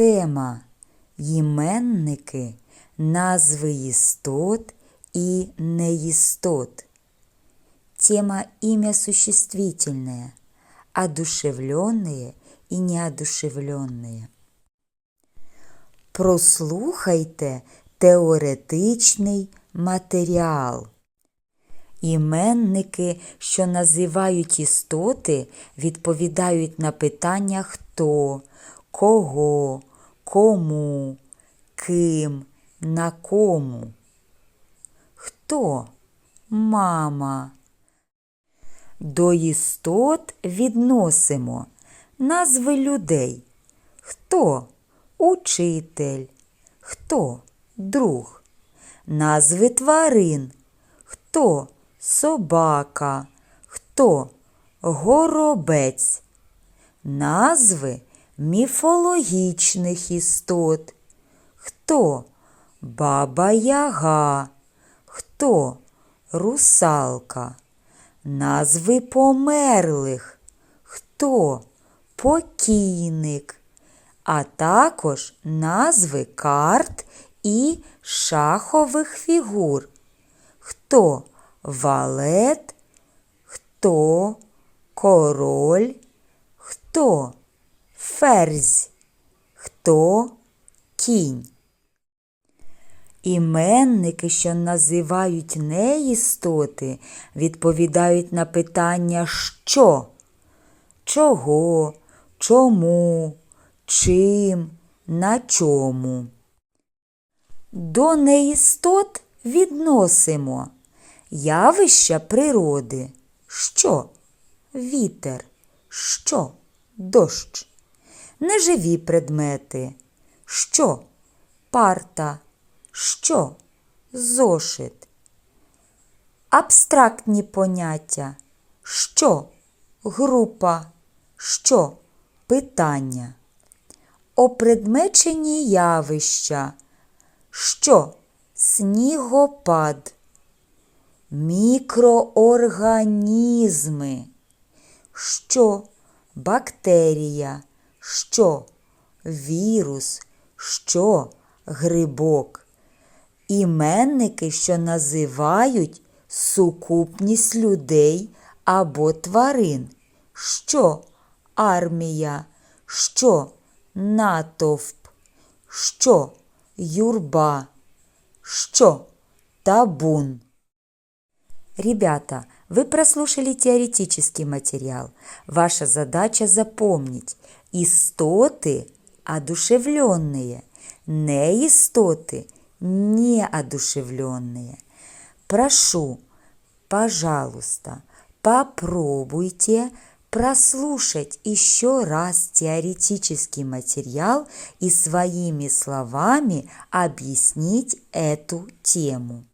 Тема Іменники, назви істот и неистот. Тема имя существительное, одушевленные и неодушевленные. Прослухайте теоретичний матеріал. Іменники, що називають істоти, відповідають на питання хто, кого, кому, ким, на кому. Хто? Мама. До істот відносимо назви людей. Хто? Учитель. Хто? Друг. Назви тварин. Хто? Собака. Хто? Горобець. Назви міфологічних істот. Хто? Баба Яга. Хто? Русалка. Назви померлих. Хто? Покійник. А також назви карт і шахових фігур. Хто? Валет, хто? Король, хто? Ферзь, хто? Кінь. Іменники, що називають неістоти, відповідають на питання що, чого, чому, чим, на чому. До неістот відносимо явища природи. Що? Вітер, що? Дощ. Неживі предмети. Що? Парта. Що? Зошит. Абстрактні поняття. Що? Група. Що? Питання. Опредмечені явища. Що? Снігопад. Мікроорганізми. Що? Бактерія. Що? Вірус. Що? Грибок. Іменники, що називають сукупність людей або тварин. Що? Армія. Що? Натовп. Що? Юрба. Что? Табун. Ребята, вы прослушали теоретический материал. Ваша задача запомнить. Истоты одушевленные, неистоты неодушевленные. Прошу, пожалуйста, попробуйте прослушать еще раз теоретический материал и своими словами объяснить эту тему.